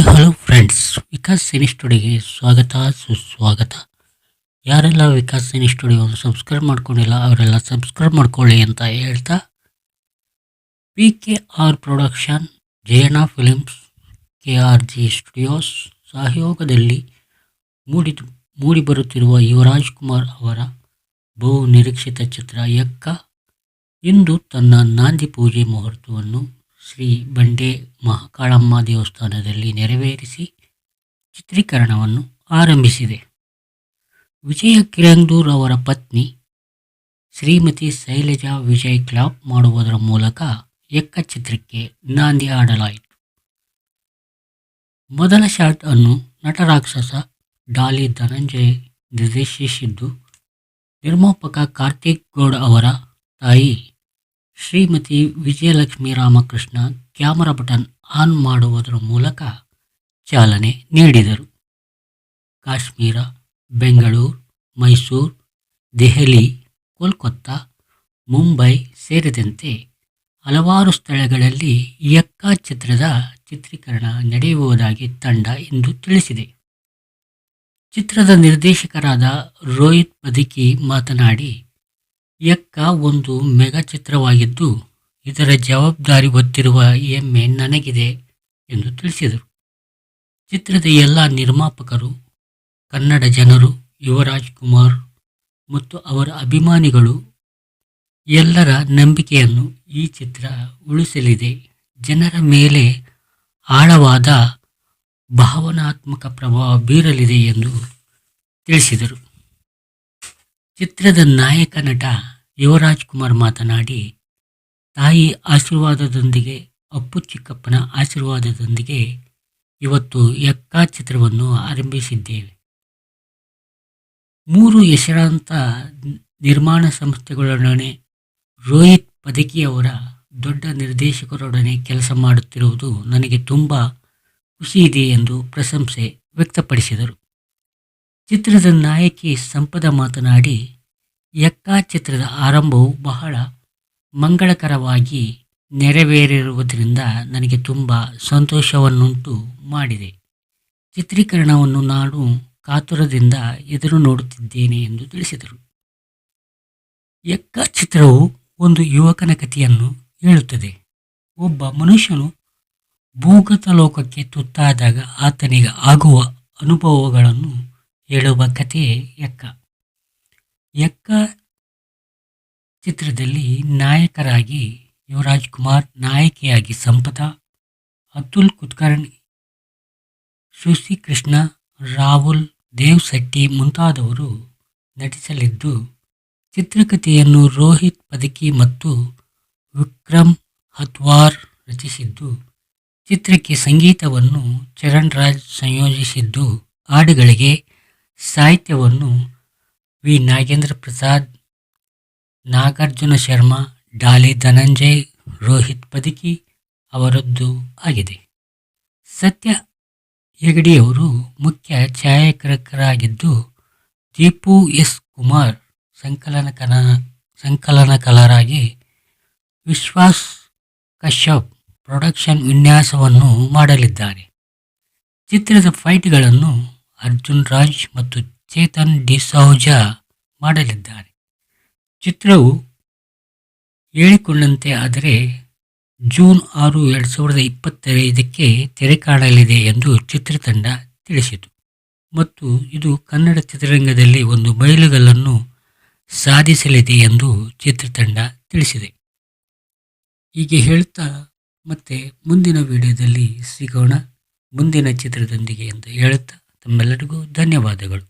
Hi hello friends, Vikas cine ಸ್ಟುಡಿಯೋಗೆ ಸ್ವಾಗತ, ಸುಸ್ವಾಗತ. ಯಾರೆಲ್ಲ ವಿಕಾಸ್ ಸಿನಿ ಸ್ಟುಡಿಯೋವನ್ನು ಸಬ್ಸ್ಕ್ರೈಬ್ ಮಾಡ್ಕೊಂಡಿಲ್ಲ, ಅವರೆಲ್ಲ ಸಬ್ಸ್ಕ್ರೈಬ್ ಮಾಡ್ಕೊಳ್ಳಿ ಅಂತ ಹೇಳ್ತಾ P K R production ಜಯಣ films K R G studios ಸಹಯೋಗದಲ್ಲಿ ಮೂಡಿ, ಮೂಡಿಬರುತ್ತಿರುವ ಯುವರಾಜ್ ಕುಮಾರ್ ಅವರ ಬಹು ನಿರೀಕ್ಷಿತ ಚಿತ್ರ ಯಕ್ಕ ಇಂದು ತನ್ನ ನಾಂದಿ ಪೂಜೆ ಮುಹೂರ್ತವನ್ನು ಶ್ರೀ ಬಂಡೆ ಮಹಾಕಾಳಮ್ಮ ದೇವಸ್ಥಾನದಲ್ಲಿ ನೆರವೇರಿಸಿ ಚಿತ್ರೀಕರಣವನ್ನು ಆರಂಭಿಸಿದೆ. ವಿಜಯ ಕಿರಂಗ್ದೂರ್ ಅವರ ಪತ್ನಿ ಶ್ರೀಮತಿ ಶೈಲಜಾ ವಿಜಯ್ ಕ್ಲಾಪ್ ಮಾಡುವುದರ ಮೂಲಕ ಎಕ್ಕ ಚಿತ್ರಕ್ಕೆ ನಾಂದಿ ಆಡಲಾಯಿತು ಮೊದಲ ಶಾಟ್ ಅನ್ನು ನಟರಾಕ್ಷಸ ಡಾಲಿ ಧನಂಜಯ್ ನಿರ್ದೇಶಿಸಿದ್ದು ನಿರ್ಮಾಪಕ ಕಾರ್ತಿಕ್ ಗೌಡ್ ಅವರ ತಾಯಿ Shrimati Vijayalakshmi Ramakrishna camera button on ಮಾಡುವುದರ ಮೂಲಕ ಚಾಲನೆ ನೀಡಿದರು. ಕಾಶ್ಮೀರ, ಬೆಂಗಳೂರು, ಮೈಸೂರು, ದೆಹಲಿ, ಕೋಲ್ಕತ್ತಾ, ಮುಂಬೈ ಸೇರಿದಂತೆ ಹಲವಾರು ಸ್ಥಳಗಳಲ್ಲಿ ಯಕ್ಕಾ ಚಿತ್ರದ ಚಿತ್ರೀಕರಣ ನಡೆಯುವುದಾಗಿ ತಂಡ ಇಂದು ತಿಳಿಸಿದೆ. ಚಿತ್ರದ ನಿರ್ದೇಶಕರಾದ ರೋಹಿತ್ ಬದುಕಿ ಮಾತನಾಡಿ ಯಕ್ಕ ಒಂದು ಮೆಗಾ ಚಿತ್ರವಾಗಿದ್ದು ಇದರ ಜವಾಬ್ದಾರಿ ಹೊತ್ತಿರುವ ಹೆಮ್ಮೆ ನನಗಿದೆ ಎಂದು ತಿಳಿಸಿದರು. ಚಿತ್ರದ ಎಲ್ಲ ನಿರ್ಮಾಪಕರು, ಕನ್ನಡ ಜನರು, ಯುವರಾಜ್ ಕುಮಾರ್ ಮತ್ತು ಅವರ ಅಭಿಮಾನಿಗಳು ಎಲ್ಲರ ನಂಬಿಕೆಯನ್ನು ಈ ಚಿತ್ರ ಉಳಿಸಲಿದೆ. ಜನರ ಮೇಲೆ ಆಳವಾದ ಭಾವನಾತ್ಮಕ ಪ್ರಭಾವ ಬೀರಲಿದೆ ಎಂದು ತಿಳಿಸಿದರು. ಚಿತ್ರದ ನಾಯಕ ನಟ ಯುವರಾಜ್ ಕುಮಾರ್ ಮಾತನಾಡಿ, ತಾಯಿ ಆಶೀರ್ವಾದದೊಂದಿಗೆ, ಅಪ್ಪು ಚಿಕ್ಕಪ್ಪನ ಆಶೀರ್ವಾದದೊಂದಿಗೆ ಇವತ್ತು ಯಕ್ಕಾ ಚಿತ್ರವನ್ನು ಆರಂಭಿಸಿದ್ದೇವೆ. ಮೂರು ಹೆಸರಾಂತ ನಿರ್ಮಾಣ ಸಂಸ್ಥೆಗಳೊಡನೆ ರೋಹಿತ್ ಪದಕಿಯವರ ದೊಡ್ಡ ನಿರ್ದೇಶಕರೊಡನೆ ಕೆಲಸ ಮಾಡುತ್ತಿರುವುದು ನನಗೆ ತುಂಬ ಖುಷಿ ಇದೆ ಎಂದು ಪ್ರಶಂಸೆ ವ್ಯಕ್ತಪಡಿಸಿದರು. ಚಿತ್ರದ ನಾಯಕಿ ಸಂಪದ ಮಾತನಾಡಿ ಯಕ್ಕ ಚಿತ್ರದ ಆರಂಭವು ಬಹಳ ಮಂಗಳಕರವಾಗಿ ನೆರವೇರಿರುವುದರಿಂದ ನನಗೆ ತುಂಬ ಸಂತೋಷವನ್ನುಂಟು ಮಾಡಿದೆ. ಚಿತ್ರೀಕರಣವನ್ನು ನಾನು ಕಾತುರದಿಂದ ಎದುರು ನೋಡುತ್ತಿದ್ದೇನೆ ಎಂದು ತಿಳಿಸಿದರು. ಯಕ್ಕಾ ಚಿತ್ರವು ಒಂದು ಯುವಕನ ಕಥೆಯನ್ನು ಹೇಳುತ್ತದೆ. ಒಬ್ಬ ಮನುಷ್ಯನು ಭೂಗತ ಲೋಕಕ್ಕೆ ತುತ್ತಾದಾಗ ಆತನಿಗೆ ಆಗುವ ಅನುಭವಗಳನ್ನು ಹೇಳುವ ಕಥೆಯೇ ಯಕ್ಕ ಯಕ್ಕ ಚಿತ್ರದಲ್ಲಿ ನಾಯಕರಾಗಿ ಯುವರಾಜ್ ಕುಮಾರ್ ನಾಯಕಿಯಾಗಿ ಸಂಪದ ಅತುಲ್ ಕುತ್ಕರ್ಣಿ ಸುಶಿ ಕೃಷ್ಣ, ರಾಹುಲ್ ದೇವ್ ಶೆಟ್ಟಿ ಮುಂತಾದವರು ನಟಿಸಲಿದ್ದು, ಚಿತ್ರಕಥೆಯನ್ನು ರೋಹಿತ್ ಪದಕಿ ಮತ್ತು ವಿಕ್ರಮ್ ಹತ್ವಾರ್ ರಚಿಸಿದ್ದು, ಚಿತ್ರಕ್ಕೆ ಸಂಗೀತವನ್ನು ಚರಣ್ ರಾಜ್ ಸಂಯೋಜಿಸಿದ್ದು, ಹಾಡುಗಳಿಗೆ ಸಾಹಿತ್ಯವನ್ನು ವಿ ನಾಗೇಂದ್ರ ಪ್ರಸಾದ್, ನಾಗಾರ್ಜುನ ಶರ್ಮಾ, ಡಾಲಿ ಧನಂಜಯ್, ರೋಹಿತ್ ಪದಕಿ ಅವರದ್ದು ಆಗಿದೆ. ಸತ್ಯ ಹೆಗಡೆಯವರು ಮುಖ್ಯ ಛಾಯಾಗ್ರಾಹಕರಾಗಿದ್ದು, ದೀಪು ಎಸ್ ಕುಮಾರ್ ಸಂಕಲನಕನ ಸಂಕಲನಕಲರಾಗಿ ವಿಶ್ವಾಸ್ ಕಶ್ಯಪ್ ಪ್ರೊಡಕ್ಷನ್ ವಿನ್ಯಾಸವನ್ನು ಮಾಡಲಿದ್ದಾರೆ. ಚಿತ್ರದ ಫೈಟ್ಗಳನ್ನು ಅರ್ಜುನ್ ರಾಜ್ ಮತ್ತು ಚೇತನ್ ಡಿಸೌಜಾ ಮಾಡಲಿದ್ದಾರೆ. ಚಿತ್ರವು ಹೇಳಿಕೊಂಡಂತೆ ಆದರೆ ಜೂನ್ ಆರು ಎರಡು ಸಾವಿರದ ಇಪ್ಪತ್ತೈದಕ್ಕೆ ತೆರೆ ಕಾಣಲಿದೆ ಎಂದು ಚಿತ್ರತಂಡ ತಿಳಿಸಿತು. ಮತ್ತು ಇದು ಕನ್ನಡ ಚಿತ್ರರಂಗದಲ್ಲಿ ಒಂದು ಬಯಲುಗಲ್ಲನ್ನು ಸಾಧಿಸಲಿದೆ ಎಂದು ಚಿತ್ರತಂಡ ತಿಳಿಸಿದೆ. ಹೀಗೆ ಹೇಳ್ತಾ ಮತ್ತೆ ಮುಂದಿನ ವಿಡಿಯೋದಲ್ಲಿ ಸಿಗೋಣ. ಮುಂದಿನ ಚಿತ್ರದೊಂದಿಗೆ ಎಂದು ಹೇಳುತ್ತಾ ತಮ್ಮೆಲ್ಲರಿಗೂ ಧನ್ಯವಾದಗಳು.